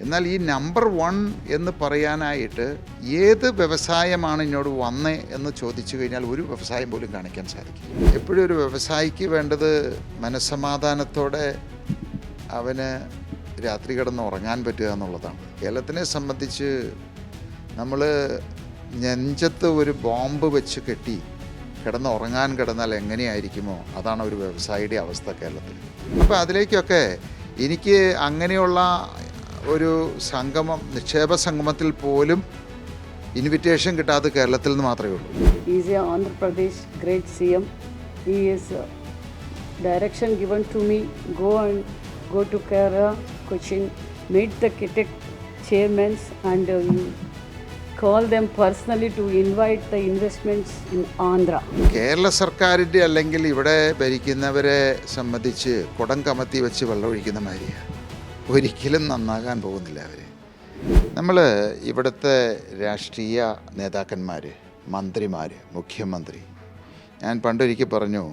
എന്നാൽ ഈ number one എന്ന് പറയാനായിട്ട് ഏത് വ്യവസായമാണ് എന്നോട് വന്നേ എന്ന് ചോദിച്ചു കഴിഞ്ഞാൽ ഒരു വ്യവസായം പോലും കാണിക്കാൻ സാധിക്കും എപ്പോഴും ഒരു വ്യവസായിക്ക് വേണ്ടത് മനസ്സമാധാനത്തോടെ അവന് രാത്രി കിടന്ന് ഉറങ്ങാൻ പറ്റുക എന്നുള്ളതാണ്. കേരളത്തിനെ സംബന്ധിച്ച് നമ്മൾ നെഞ്ചത്ത് ഒരു ബോംബ് വെച്ച് കെട്ടി കിടന്ന് ഉറങ്ങാൻ കിടന്നാൽ എങ്ങനെയായിരിക്കുമോ? അതാണ് ഒരു വ്യവസായിയുടെ അവസ്ഥ കേരളത്തിൽ. അപ്പോൾ അതിലേക്കൊക്കെ എനിക്ക് അങ്ങനെയുള്ള ഒരു സംഗമം നിക്ഷേപ സംഗമത്തിൽ പോലും ഇൻവിറ്റേഷൻ കിട്ടാത്ത കേരളത്തിൽ നിന്ന് മാത്രമേ ഉള്ളൂ. Is a Andhra Pradesh great C M is direction given to me go and go to Kerala Cochin meet the Kitex chairman's and call them personally to invite the investments in Andhra Kerala സർക്കാരിന്റെ അല്ലെങ്കിൽ ഇവിടെ ഭരിക്കുന്നവരെ സംബന്ധിച്ച് കുടം കമത്തി വെച്ച് വെള്ളമൊഴിക്കുന്ന മാതിരിയാണ്. ഒരിക്കലും നന്നാകാൻ പോകുന്നില്ല അവർ നമ്മൾ ഇവിടുത്തെ രാഷ്ട്രീയ നേതാക്കന്മാർ മന്ത്രിമാർ മുഖ്യമന്ത്രി ഞാൻ പണ്ടൊരിക്കൽ പറഞ്ഞു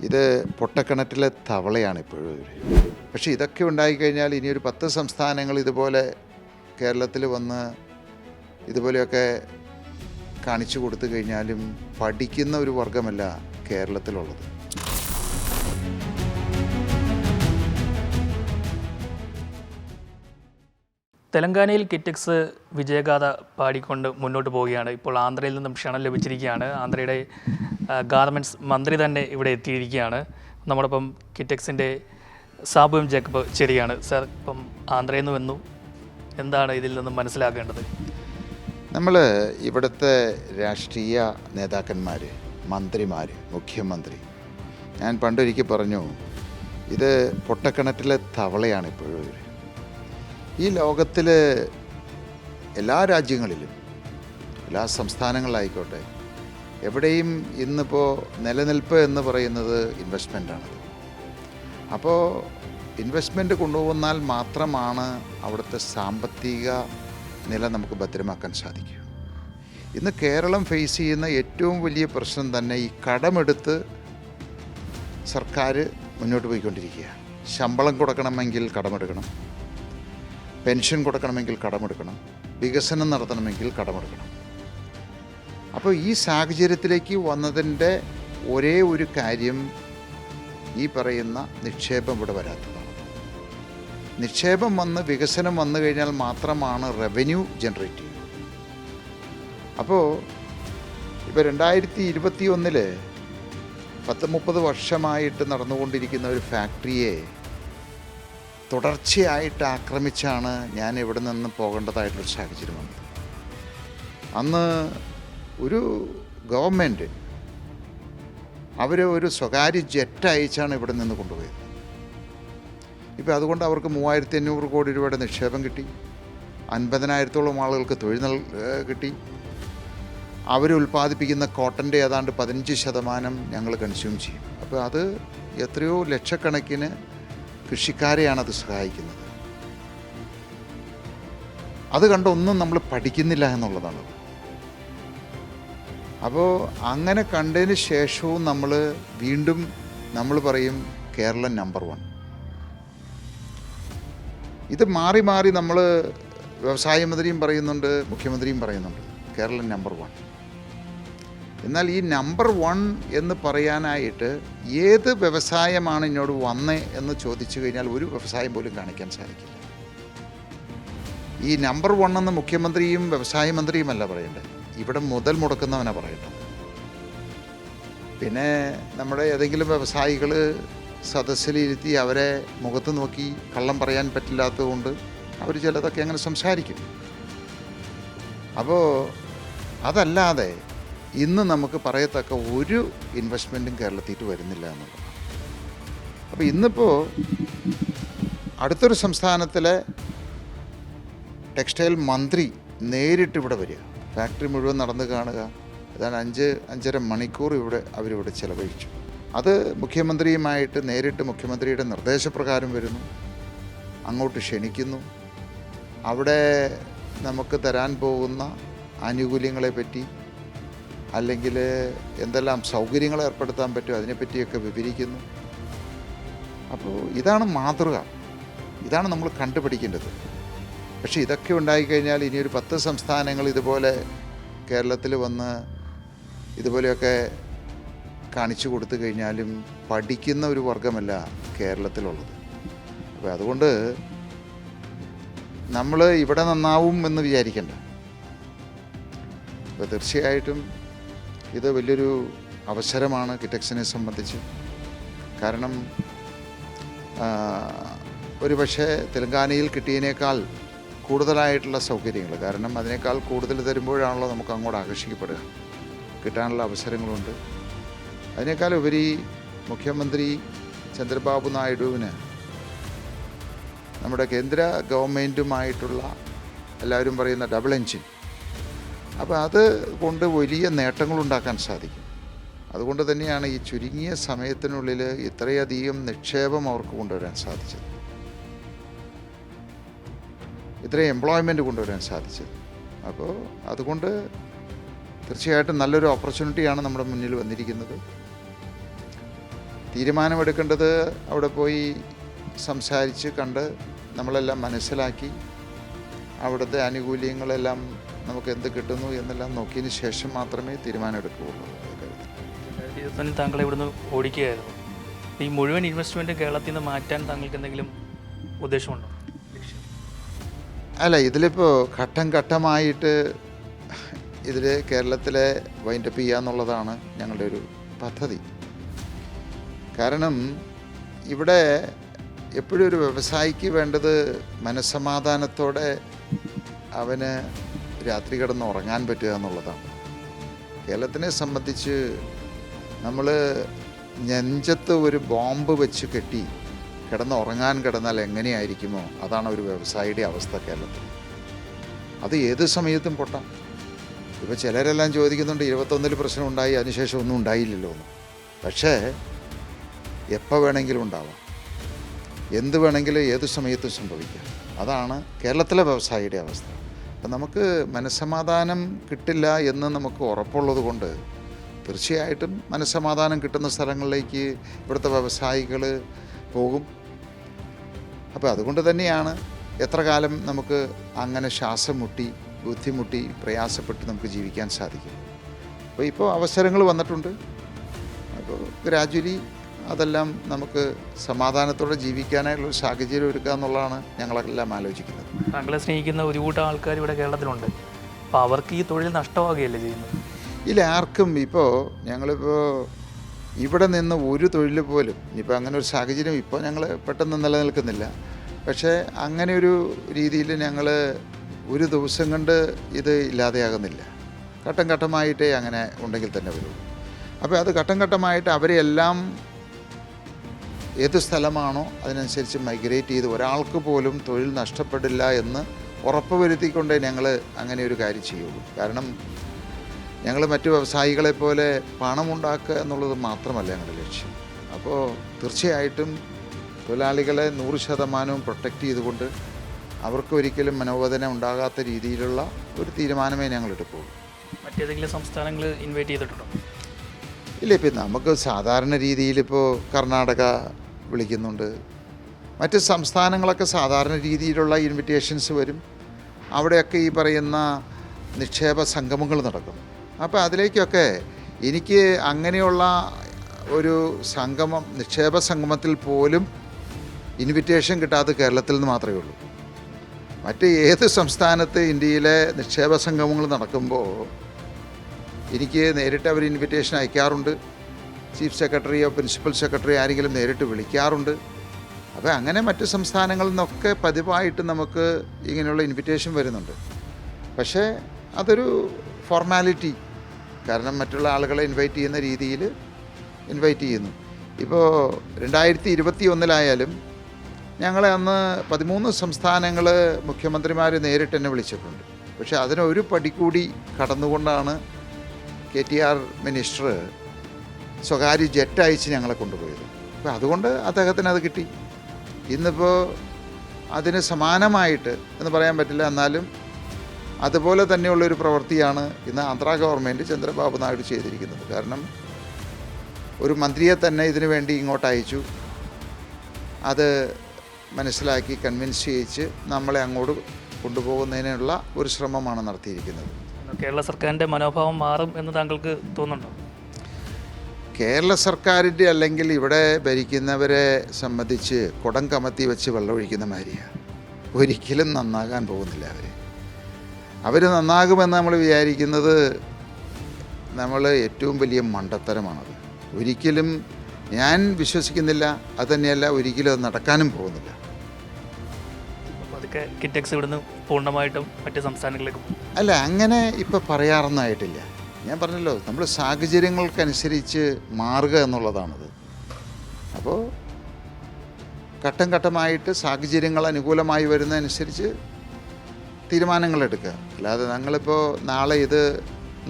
ഇത് പൊട്ടക്കിണറ്റിലെ തവളയാണ് ഇപ്പോഴും ഇവർ പക്ഷേ ഇതൊക്കെ ഉണ്ടായിക്കഴിഞ്ഞാൽ ഇനിയൊരു പത്ത് സംസ്ഥാനങ്ങൾ ഇതുപോലെ കേരളത്തിൽ വന്ന് ഇതുപോലെയൊക്കെ കാണിച്ചു കൊടുത്തു കഴിഞ്ഞാലും പഠിക്കുന്ന ഒരു വർഗമല്ല കേരളത്തിലുള്ളത്. തെലങ്കാനയിൽ കിറ്റക്സ് വിജയഗാഥ പാടിക്കൊണ്ട് മുന്നോട്ട് പോവുകയാണ്. ഇപ്പോൾ ആന്ധ്രയിൽ നിന്നും ക്ഷണം ലഭിച്ചിരിക്കുകയാണ്. ആന്ധ്രയുടെ ഗാർമെന്റ്സ് മന്ത്രി തന്നെ ഇവിടെ എത്തിയിരിക്കുകയാണ്. നമ്മളിപ്പം കിറ്റക്സിന്റെ സാബു ജേക്കബ് ചെറിയാണ് സർ ഇപ്പം ആന്ധ്രയിൽ നിന്ന് വന്നു എന്താണ് ഇതിൽ നിന്നും മനസ്സിലാക്കേണ്ടത് നമ്മൾ ഇവിടുത്തെ രാഷ്ട്രീയ നേതാക്കന്മാർ മന്ത്രിമാർ മുഖ്യമന്ത്രി ഞാൻ പണ്ടൊരിക്കൽ പറഞ്ഞു ഇത് പൊട്ടക്കിണറ്റിലെ തവളയാണ് ഇപ്പോഴും ഈ ലോകത്തിൽ എല്ലാ രാജ്യങ്ങളിലും എല്ലാ സംസ്ഥാനങ്ങളിലായിക്കോട്ടെ എവിടെയും ഇന്നിപ്പോൾ നിലനിൽപ്പ് എന്ന് പറയുന്നത് ഇൻവെസ്റ്റ്മെന്റാണ് അപ്പോൾ ഇൻവെസ്റ്റ്മെന്റ് കൊണ്ടുപോകുന്നാൽ മാത്രമാണ് അവിടുത്തെ സാമ്പത്തിക നില നമുക്ക് ഭദ്രമാക്കാൻ സാധിക്കൂ. ഇന്ന് കേരളം ഫേസ് ചെയ്യുന്ന ഏറ്റവും വലിയ പ്രശ്നം തന്നെ ഈ കടമെടുത്ത് സർക്കാർ മുന്നോട്ട് പോയിക്കൊണ്ടിരിക്കുക ശമ്പളം കൊടുക്കണമെങ്കിൽ കടമെടുക്കണം. പെൻഷൻ കൊടുക്കണമെങ്കിൽ കടമെടുക്കണം വികസനം നടത്തണമെങ്കിൽ കടമെടുക്കണം. അപ്പോൾ ഈ സാഹചര്യത്തിലേക്ക് വന്നതിന്റെ ഒരേ ഒരു കാര്യം ഈ പറയുന്ന നിക്ഷേപം ഇവിടെ വരാത്തതാണ്. നിക്ഷേപം വന്ന് വികസനം വന്നു കഴിഞ്ഞാൽ മാത്രമാണ് റവന്യൂ ജനറേറ്റ് ചെയ്യുന്നത്. അപ്പോൾ ഇപ്പോൾ രണ്ടായിരത്തി ഇരുപത്തി ഒന്നിൽ പത്ത് മുപ്പത് വർഷമായിട്ട് നടന്നുകൊണ്ടിരിക്കുന്ന ഒരു ഫാക്ടറിയെ തുടർച്ചയായിട്ട് ആക്രമിച്ചാണ് ഞാൻ ഇവിടെ നിന്ന് പോകേണ്ടതായിട്ടൊരു സാഹചര്യം വന്നത്. അന്ന് ഒരു ഗവൺമെന്റ് അവർ ഒരു സ്വകാര്യ ജെറ്റ് അയച്ചാണ് ഇവിടെ നിന്ന് കൊണ്ടുപോയത്. ഇപ്പോൾ അതുകൊണ്ട് അവർക്ക് മൂവായിരത്തി അഞ്ഞൂറ് കോടി രൂപയുടെ നിക്ഷേപം കിട്ടി. അൻപതിനായിരത്തോളം ആളുകൾക്ക് തൊഴിൽ നൽ കിട്ടി. അവർ ഉൽപ്പാദിപ്പിക്കുന്ന കോട്ടന്റെ ഏതാണ്ട് പതിനഞ്ച് ശതമാനം ഞങ്ങൾ കൺസ്യൂം ചെയ്യും. അപ്പോൾ അത് എത്രയോ ലക്ഷക്കണക്കിന് കൃഷിക്കാരെയാണ് അത് സഹായിക്കുന്നത്. അത് കണ്ടൊന്നും നമ്മൾ പഠിക്കുന്നില്ല എന്നുള്ളതാണ്. അപ്പോൾ അങ്ങനെ കണ്ടതിന് ശേഷവും നമ്മൾ വീണ്ടും നമ്മൾ പറയും കേരളം നമ്പർ വൺ. ഇത് മാറി മാറി നമ്മൾ വ്യവസായ മന്ത്രിയും പറയുന്നുണ്ട് മുഖ്യമന്ത്രിയും പറയുന്നുണ്ട് കേരളം നമ്പർ വൺ. എന്നാൽ ഈ നമ്പർ വൺ എന്ന് പറയാനായിട്ട് ഏത് വ്യവസായമാണ് എന്നോട് വന്നേ എന്ന് ചോദിച്ചു കഴിഞ്ഞാൽ ഒരു വ്യവസായം പോലും കാണിക്കാൻ സാധിക്കില്ല. ഈ നമ്പർ വൺ എന്ന് മുഖ്യമന്ത്രിയും വ്യവസായ മന്ത്രിയുമല്ല പറയേണ്ടത്. ഇവിടെ മുതൽ മുടക്കുന്നവനാണ് പറയേണ്ടത്. പിന്നെ നമ്മുടെ ഏതെങ്കിലും വ്യവസായികൾ സദസ്സിലിരുത്തി അവരെ മുഖത്ത് നോക്കി കള്ളം പറയാൻ പറ്റില്ലാത്തതുകൊണ്ട് അവർ ചിലതൊക്കെ അങ്ങനെ സംസാരിക്കും. അപ്പോൾ അതല്ലാതെ ഇന്ന് നമുക്ക് പറയത്തക്ക ഒരു ഇൻവെസ്റ്റ്മെന്റും കേരളത്തിട്ട് വരുന്നില്ല എന്നുള്ളതാണ്. അപ്പോൾ ഇന്നിപ്പോൾ അടുത്തൊരു സംസ്ഥാനത്തിലെ ടെക്സ്റ്റൈൽ മന്ത്രി നേരിട്ട് ഇവിടെ വരിക. ഫാക്ടറി മുഴുവൻ നടന്ന് കാണുക. ഏതാണ്ട് അഞ്ച് അഞ്ചര മണിക്കൂർ ഇവിടെ അവരിവിടെ ചിലവഴിച്ചു. അത് മുഖ്യമന്ത്രിയുമായിട്ട് നേരിട്ട് മുഖ്യമന്ത്രിയുടെ നിർദ്ദേശപ്രകാരം വരുന്നു. അങ്ങോട്ട് ക്ഷണിക്കുന്നു. അവിടെ നമുക്ക് തരാൻ പോകുന്ന ആനുകൂല്യങ്ങളെ പറ്റി അല്ലെങ്കിൽ എന്തെല്ലാം സൗകര്യങ്ങൾ ഏർപ്പെടുത്താൻ പറ്റും അതിനെപ്പറ്റിയൊക്കെ വിവരിക്കുന്നു. അപ്പോൾ ഇതാണ് മാതൃക. ഇതാണ് നമ്മൾ കണ്ടുപിടിക്കേണ്ടത്. പക്ഷേ ഇതൊക്കെ ഉണ്ടായിക്കഴിഞ്ഞാൽ ഇനിയൊരു പത്ത് സംസ്ഥാനങ്ങൾ ഇതുപോലെ കേരളത്തിൽ വന്ന് ഇതുപോലെയൊക്കെ കാണിച്ചു കൊടുത്തു കഴിഞ്ഞാലും പഠിക്കുന്ന ഒരു വർഗമല്ല കേരളത്തിലുള്ളത്. അപ്പോൾ അതുകൊണ്ട് നമ്മൾ ഇവിടെ നന്നാവും എന്ന് വിചാരിക്കണ്ട. അപ്പോൾ തീർച്ചയായിട്ടും ഇത് വലിയൊരു അവസരമാണ് കിറ്റക്സിനെ സംബന്ധിച്ച്. കാരണം ഒരു പക്ഷേ തെലങ്കാനയിൽ കിട്ടിയതിനേക്കാൾ കൂടുതലായിട്ടുള്ള സൗകര്യങ്ങൾ കാരണം അതിനേക്കാൾ കൂടുതൽ തരുമ്പോഴാണല്ലോ നമുക്ക് അങ്ങോട്ട് ആകർഷിക്കപ്പെടുക. കിട്ടാനുള്ള അവസരങ്ങളുണ്ട്. അതിനേക്കാൾ ഉപരി മുഖ്യമന്ത്രി ചന്ദ്രബാബു നായിഡുവിന് നമ്മുടെ കേന്ദ്ര ഗവൺമെന്റുമായിട്ടുള്ള എല്ലാവരും പറയുന്ന ഡബിൾ എൻജിൻ അപ്പോൾ അത് കൊണ്ട് വലിയ നേട്ടങ്ങളുണ്ടാക്കാൻ സാധിക്കും. അതുകൊണ്ട് തന്നെയാണ് ഈ ചുരുങ്ങിയ സമയത്തിനുള്ളിൽ ഇത്രയധികം നിക്ഷേപം അവർക്ക് കൊണ്ടുവരാൻ സാധിച്ചത്. ഇത്രയും എംപ്ലോയ്മെന്റ് കൊണ്ടുവരാൻ സാധിച്ചത്. അപ്പോൾ അതുകൊണ്ട് തീർച്ചയായിട്ടും നല്ലൊരു ഓപ്പർച്യൂണിറ്റിയാണ് നമ്മുടെ മുന്നിൽ വന്നിരിക്കുന്നത്. തീരുമാനമെടുക്കേണ്ടത് അവിടെ പോയി സംസാരിച്ച് കണ്ട് നമ്മളെല്ലാം മനസ്സിലാക്കി അവിടുത്തെ ആനുകൂല്യങ്ങളെല്ലാം നമുക്ക് എന്ത് കിട്ടുന്നു എന്നെല്ലാം നോക്കിയതിന് ശേഷം മാത്രമേ തീരുമാനമെടുക്കുകയുള്ളൂ. രണ്ടായിരത്തി ഇരുപത്തൊന്നിൽ താങ്കളെ ഇവിടുന്ന് ഓടിക്കുകയായിരുന്നു. ഈ മുഴുവൻ ഇൻവെസ്റ്റ്മെന്റ് കേരളത്തിൽ നിന്ന് മാറ്റാൻ താങ്കൾക്ക് എന്തെങ്കിലും ഉദ്ദേശമുണ്ടോ? അല്ല ഇതിലിപ്പോൾ ഘട്ടം ഘട്ടമായിട്ട് ഇതിൽ കേരളത്തിലെ വൈൻഡപ്പ് ചെയ്യുക എന്നുള്ളതാണ് ഞങ്ങളുടെ ഒരു പദ്ധതി. കാരണം ഇവിടെ എപ്പോഴും ഒരു വ്യവസായിക്ക് വേണ്ടത് മനസ്സമാധാനത്തോടെ അവന് രാത്രി കിടന്ന് ഉറങ്ങാൻ പറ്റുക എന്നുള്ളതാണ്. കേരളത്തിനെ സംബന്ധിച്ച് നമ്മൾ നെഞ്ചത്ത് ഒരു ബോംബ് വെച്ച് കെട്ടി കിടന്ന് ഉറങ്ങാൻ കിടന്നാൽ എങ്ങനെയായിരിക്കുമോ? അതാണ് ഒരു വ്യവസായിയുടെ അവസ്ഥ കേരളത്തിൽ. അത് ഏത് സമയത്തും പൊട്ടാം. ഇപ്പോൾ ചിലരെല്ലാം ചോദിക്കുന്നുണ്ട് ഇരുപത്തൊന്നിൽ പ്രശ്നം ഉണ്ടായി അതിനുശേഷം ഒന്നും ഉണ്ടായില്ലല്ലോ എന്ന്. പക്ഷേ എപ്പോൾ വേണമെങ്കിലും ഉണ്ടാവാം. എന്ത് വേണമെങ്കിലും ഏത് സമയത്തും സംഭവിക്കാം. അതാണ് കേരളത്തിലെ വ്യവസായിയുടെ അവസ്ഥ. അപ്പം നമുക്ക് മനസ്സമാധാനം കിട്ടില്ല എന്ന് നമുക്ക് ഉറപ്പുള്ളത് കൊണ്ട് തീർച്ചയായിട്ടും മനസ്സമാധാനം കിട്ടുന്ന സ്ഥലങ്ങളിലേക്ക് ഇവിടുത്തെ വ്യവസായികൾ പോകും. അപ്പോൾ അതുകൊണ്ട് തന്നെയാണ് എത്ര കാലം നമുക്ക് അങ്ങനെ ശ്വാസം മുട്ടി ബുദ്ധിമുട്ടി പ്രയാസപ്പെട്ട് നമുക്ക് ജീവിക്കാൻ സാധിക്കും. അപ്പോൾ ഇപ്പോൾ അവസരങ്ങൾ വന്നിട്ടുണ്ട്. അപ്പോൾ ഗ്രാജ്വലി അതെല്ലാം നമുക്ക് സമാധാനത്തോടെ ജീവിക്കാനായിട്ടുള്ള ഒരു സാഹചര്യം ഒരുക്കുക എന്നുള്ളതാണ് ഞങ്ങളെല്ലാം ആലോചിക്കുന്നത്. താങ്കളെ സ്നേഹിക്കുന്ന ഒരു കൂട്ടം ആൾക്കാർ ഇവിടെ കേരളത്തിലുണ്ട്. അപ്പോൾ അവർക്ക് ഈ തൊഴിൽ നഷ്ടമാകുകയല്ലേ ചെയ്യുന്നത്? ഇല്ല ആർക്കും ഇപ്പോൾ ഞങ്ങളിപ്പോൾ ഇവിടെ നിന്ന് ഒരു തൊഴിൽ പോലും ഇനിയിപ്പോൾ അങ്ങനെ ഒരു സാഹചര്യം ഇപ്പോൾ ഞങ്ങൾ പെട്ടെന്ന് നിലനിൽക്കുന്നില്ല. പക്ഷേ അങ്ങനെ ഒരു രീതിയിൽ ഞങ്ങൾ ഒരു ദിവസം കൊണ്ട് ഇത് ഇല്ലാതെയാകുന്നില്ല. ഘട്ടം ഘട്ടമായിട്ടേ അങ്ങനെ ഉണ്ടെങ്കിൽ തന്നെ വരുള്ളൂ അപ്പോൾ അത് ഘട്ടം ഘട്ടമായിട്ട് അവരെല്ലാം ഏത് സ്ഥലമാണോ അതിനനുസരിച്ച് മൈഗ്രേറ്റ് ചെയ്ത് ഒരാൾക്ക് പോലും തൊഴിൽ നഷ്ടപ്പെടില്ല എന്ന് ഉറപ്പ് വരുത്തിക്കൊണ്ടേ ഞങ്ങൾ അങ്ങനെ ഒരു കാര്യം ചെയ്യുള്ളൂ. കാരണം ഞങ്ങൾ മറ്റു വ്യവസായികളെ പോലെ പണമുണ്ടാക്കുക എന്നുള്ളത് മാത്രമല്ല ഞങ്ങളുടെ ലക്ഷ്യം. അപ്പോൾ തീർച്ചയായിട്ടും തൊഴിലാളികളെ നൂറ് ശതമാനവും പ്രൊട്ടക്റ്റ് ചെയ്തുകൊണ്ട് അവർക്ക് ഒരിക്കലും മനോവേദന ഉണ്ടാകാത്ത രീതിയിലുള്ള ഒരു തീരുമാനമേ ഞങ്ങൾ എടുക്കുകയുള്ളൂ. മറ്റേതെങ്കിലും സംസ്ഥാനങ്ങൾ ഇൻവൈറ്റ് ചെയ്തിട്ടുണ്ടോ? ഇല്ല ഇപ്പം നമുക്ക് സാധാരണ രീതിയിൽ ഇപ്പോൾ കർണാടക വിളിക്കുന്നുണ്ട്. മറ്റ് സംസ്ഥാനങ്ങളൊക്കെ സാധാരണ രീതിയിലുള്ള ഇൻവിറ്റേഷൻസ് വരും. അവിടെയൊക്കെ ഈ പറയുന്ന നിക്ഷേപ സംഗമങ്ങൾ നടക്കും. അപ്പോൾ അതിലേക്കൊക്കെ എനിക്ക് അങ്ങനെയുള്ള ഒരു സംഗമം നിക്ഷേപ സംഗമത്തിൽ പോലും ഇൻവിറ്റേഷൻ കിട്ടാത്ത കേരളത്തിൽ നിന്ന് മാത്രമേ ഉള്ളൂ. മറ്റ് ഏത് സംസ്ഥാനത്ത് ഇന്ത്യയിലെ നിക്ഷേപ സംഗമങ്ങൾ നടക്കുമ്പോൾ എനിക്ക് നേരിട്ട് അവർ ഇൻവിറ്റേഷൻ അയക്കാറുണ്ട്. ചീഫ് സെക്രട്ടറിയോ പ്രിൻസിപ്പൽ സെക്രട്ടറി ആരെങ്കിലും നേരിട്ട് വിളിക്കാറുണ്ട്. അപ്പോൾ അങ്ങനെ മറ്റ് സംസ്ഥാനങ്ങളിൽ നിന്നൊക്കെ പതിവായിട്ട് നമുക്ക് ഇങ്ങനെയുള്ള ഇൻവിറ്റേഷൻ വരുന്നുണ്ട്. പക്ഷേ അതൊരു ഫോർമാലിറ്റി കാരണം മറ്റുള്ള ആളുകളെ ഇൻവൈറ്റ് ചെയ്യുന്ന രീതിയിൽ ഇൻവൈറ്റ് ചെയ്യുന്നു. ഇപ്പോൾ രണ്ടായിരത്തി ഇരുപത്തി ഒന്നിലായാലും ഞങ്ങളെ അന്ന് പതിമൂന്ന് സംസ്ഥാനങ്ങൾ മുഖ്യമന്ത്രിമാർ നേരിട്ട് എന്നെ വിളിച്ചിട്ടുണ്ട്. പക്ഷേ അതിനൊരു പടി കൂടി കടന്നുകൊണ്ടാണ് കെ ടി ആർ മിനിസ്റ്റർ സ്വകാര്യ ജെറ്റ് അയച്ച് ഞങ്ങളെ കൊണ്ടുപോയത്. അപ്പോൾ അതുകൊണ്ട് അദ്ദേഹത്തിന് അത് കിട്ടി. ഇന്നിപ്പോൾ അതിന് സമാനമായിട്ട് എന്ന് പറയാൻ പറ്റില്ല. എന്നാലും അതുപോലെ തന്നെയുള്ളൊരു പ്രവൃത്തിയാണ് ഇന്ന് ആന്ധ്ര ഗവൺമെന്റ് ചന്ദ്രബാബു നായിഡു ചെയ്തിരിക്കുന്നത്. കാരണം ഒരു മന്ത്രിയെ തന്നെ ഇതിനു വേണ്ടി ഇങ്ങോട്ട് അയച്ചു. അത് മനസ്സിലാക്കി കൺവിൻസ് ചെയ്യിച്ച് നമ്മളെ അങ്ങോട്ട് കൊണ്ടുപോകുന്നതിനുള്ള ഒരു ശ്രമമാണ് നടത്തിയിരിക്കുന്നത്. കേരള സർക്കാരിന്റെ മനോഭാവം മാറും എന്ന് താങ്കൾക്ക് തോന്നുന്നുണ്ടോ? കേരള സർക്കാരിന്റെ അല്ലെങ്കിൽ ഇവിടെ ഭരിക്കുന്നവരെ സംബന്ധിച്ച് കുടം കമത്തി വെച്ച് വെള്ളമൊഴിക്കുന്ന മാതിരിയാണ് ഒരിക്കലും നന്നാകാൻ പോകുന്നില്ല അവർ അവർ നന്നാകുമെന്ന് നമ്മൾ വിചാരിക്കുന്നത് നമ്മൾ ഏറ്റവും വലിയ മണ്ടത്തരമാണത്. ഒരിക്കലും ഞാൻ വിശ്വസിക്കുന്നില്ല അതുതന്നെയല്ല ഒരിക്കലും അത് നടക്കാനും പോകുന്നില്ല. അതൊക്കെ കിറ്റക്സ് ഇവിടുന്ന് പൂർണമായിട്ടും മറ്റ് സംസ്ഥാനങ്ങളിലേക്ക് അല്ല അങ്ങനെ ഇപ്പോൾ പറയാറൊന്നായിട്ടില്ല. ഞാൻ പറഞ്ഞല്ലോ നമ്മൾ സാഹചര്യങ്ങൾക്കനുസരിച്ച് മാറുക എന്നുള്ളതാണത്. അപ്പോൾ ഘട്ടം ഘട്ടമായിട്ട് സാഹചര്യങ്ങൾ അനുകൂലമായി വരുന്നതനുസരിച്ച് തീരുമാനങ്ങൾ എടുക്കുക അല്ലാതെ ഞങ്ങളിപ്പോൾ നാളെ ഇത്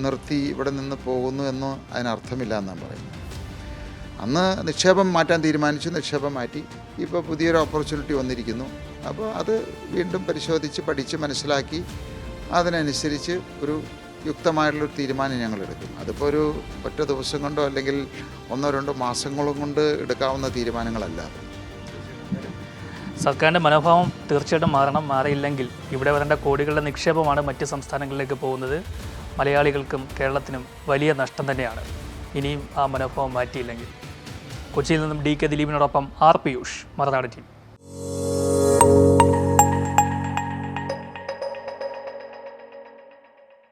നിർത്തി ഇവിടെ നിന്ന് പോകുന്നു എന്ന് അതിനർത്ഥമില്ല എന്നാണ് പറയുന്നത്. അന്ന് നിക്ഷേപം മാറ്റാൻ തീരുമാനിച്ചു നിക്ഷേപം മാറ്റി. ഇപ്പോൾ പുതിയൊരു ഓപ്പർച്യൂണിറ്റി വന്നിരിക്കുന്നു. അപ്പോൾ അത് വീണ്ടും പരിശോധിച്ച് പഠിച്ച് മനസ്സിലാക്കി അതിനനുസരിച്ച് ഒരു യുക്തമായിട്ടുള്ളൊരു തീരുമാനം ഞങ്ങൾ എടുക്കും. അതിപ്പോൾ ഒരു ഒറ്റ ദിവസം കൊണ്ടോ അല്ലെങ്കിൽ ഒന്നോ രണ്ടോ മാസങ്ങളും കൊണ്ട് എടുക്കാവുന്ന തീരുമാനങ്ങളല്ല. സർക്കാരിന്റെ മനോഭാവം തീർച്ചയായിട്ടും മാറണം. മാറിയില്ലെങ്കിൽ ഇവിടെ വരേണ്ട കോടികളുടെ നിക്ഷേപമാണ് മറ്റ് സംസ്ഥാനങ്ങളിലേക്ക് പോകുന്നത്. മലയാളികൾക്കും കേരളത്തിനും വലിയ നഷ്ടം തന്നെയാണ്. ഇനിയും ആ മനോഭാവം മാറ്റിയില്ലെങ്കിൽ. കൊച്ചിയിൽ നിന്നും ഡി കെ ദിലീപിനോടൊപ്പം ആർ പിയൂഷ് മറുനാട് ടീം